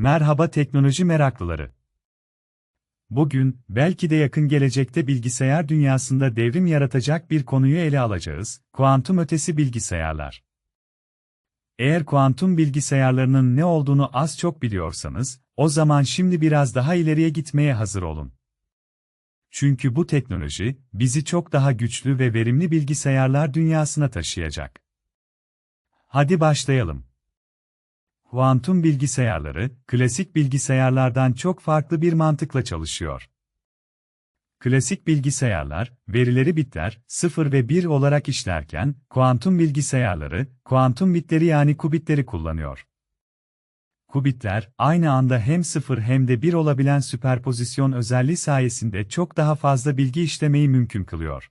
Merhaba teknoloji meraklıları. Bugün, belki de yakın gelecekte bilgisayar dünyasında devrim yaratacak bir konuyu ele alacağız, kuantum ötesi bilgisayarlar. Eğer kuantum bilgisayarlarının ne olduğunu az çok biliyorsanız, o zaman şimdi biraz daha ileriye gitmeye hazır olun. Çünkü bu teknoloji, bizi çok daha güçlü ve verimli bilgisayarlar dünyasına taşıyacak. Hadi başlayalım. Kuantum bilgisayarları, klasik bilgisayarlardan çok farklı bir mantıkla çalışıyor. Klasik bilgisayarlar, verileri bitler, 0 ve 1 olarak işlerken, kuantum bilgisayarları, kuantum bitleri yani kubitleri kullanıyor. Kubitler, aynı anda hem 0 hem de 1 olabilen süperpozisyon özelliği sayesinde çok daha fazla bilgi işlemeyi mümkün kılıyor.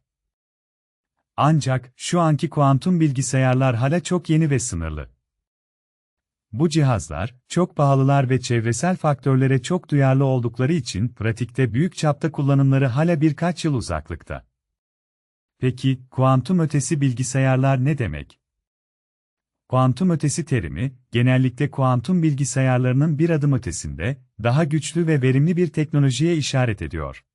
Ancak, şu anki kuantum bilgisayarlar hala çok yeni ve sınırlı. Bu cihazlar, çok pahalılar ve çevresel faktörlere çok duyarlı oldukları için pratikte büyük çapta kullanımları hala birkaç yıl uzaklıkta. Peki, kuantum ötesi bilgisayarlar ne demek? Kuantum ötesi terimi, genellikle kuantum bilgisayarlarının bir adım ötesinde, daha güçlü ve verimli bir teknolojiye işaret ediyor.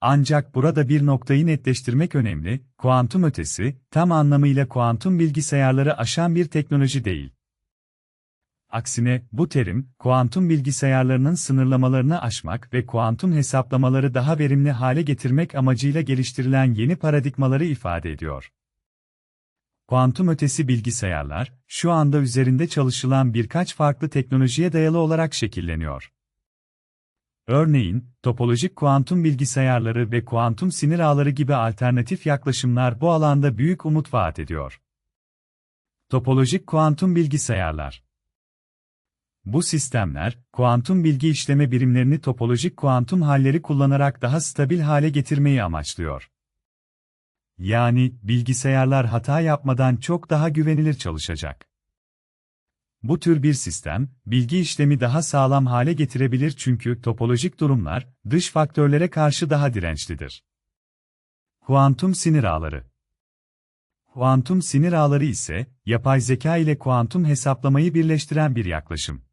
Ancak burada bir noktayı netleştirmek önemli, kuantum ötesi, tam anlamıyla kuantum bilgisayarları aşan bir teknoloji değil. Aksine, bu terim, kuantum bilgisayarlarının sınırlamalarını aşmak ve kuantum hesaplamaları daha verimli hale getirmek amacıyla geliştirilen yeni paradigmaları ifade ediyor. Kuantum ötesi bilgisayarlar, şu anda üzerinde çalışılan birkaç farklı teknolojiye dayalı olarak şekilleniyor. Örneğin, topolojik kuantum bilgisayarları ve kuantum sinir ağları gibi alternatif yaklaşımlar bu alanda büyük umut vaat ediyor. Topolojik kuantum bilgisayarlar bu sistemler, kuantum bilgi işleme birimlerini topolojik kuantum halleri kullanarak daha stabil hale getirmeyi amaçlıyor. Yani, bilgisayarlar hata yapmadan çok daha güvenilir çalışacak. Bu tür bir sistem, bilgi işlemi daha sağlam hale getirebilir çünkü topolojik durumlar, dış faktörlere karşı daha dirençlidir. Kuantum sinir ağları Kuantum sinir ağları ise, yapay zeka ile kuantum hesaplamayı birleştiren bir yaklaşım.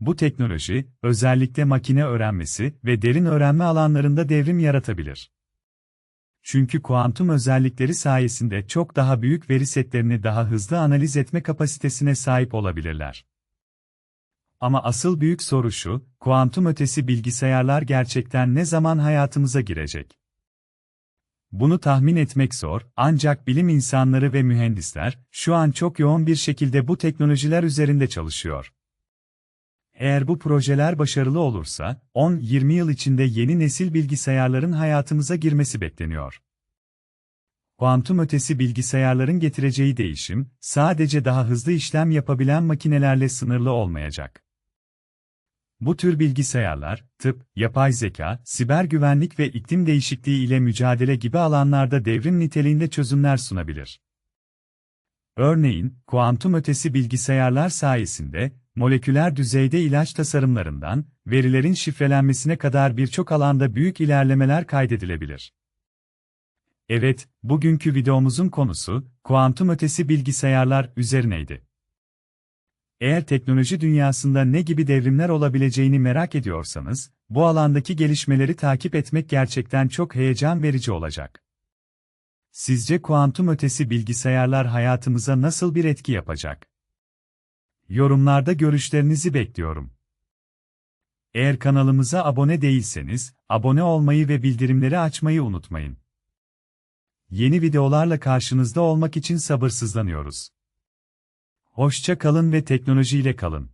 Bu teknoloji, özellikle makine öğrenmesi ve derin öğrenme alanlarında devrim yaratabilir. Çünkü kuantum özellikleri sayesinde çok daha büyük veri setlerini daha hızlı analiz etme kapasitesine sahip olabilirler. Ama asıl büyük soru şu, kuantum ötesi bilgisayarlar gerçekten ne zaman hayatımıza girecek? Bunu tahmin etmek zor, ancak bilim insanları ve mühendisler, şu an çok yoğun bir şekilde bu teknolojiler üzerinde çalışıyor. Eğer bu projeler başarılı olursa, 10-20 yıl içinde yeni nesil bilgisayarların hayatımıza girmesi bekleniyor. Kuantum ötesi bilgisayarların getireceği değişim, sadece daha hızlı işlem yapabilen makinelerle sınırlı olmayacak. Bu tür bilgisayarlar, tıp, yapay zeka, siber güvenlik ve iklim değişikliği ile mücadele gibi alanlarda devrim niteliğinde çözümler sunabilir. Örneğin, kuantum ötesi bilgisayarlar sayesinde, moleküler düzeyde ilaç tasarımlarından, verilerin şifrelenmesine kadar birçok alanda büyük ilerlemeler kaydedilebilir. Evet, bugünkü videomuzun konusu, kuantum ötesi bilgisayarlar üzerineydi. Eğer teknoloji dünyasında ne gibi devrimler olabileceğini merak ediyorsanız, bu alandaki gelişmeleri takip etmek gerçekten çok heyecan verici olacak. Sizce kuantum ötesi bilgisayarlar hayatımıza nasıl bir etki yapacak? Yorumlarda görüşlerinizi bekliyorum. Eğer kanalımıza abone değilseniz, abone olmayı ve bildirimleri açmayı unutmayın. Yeni videolarla karşınızda olmak için sabırsızlanıyoruz. Hoşça kalın ve teknolojiyle kalın.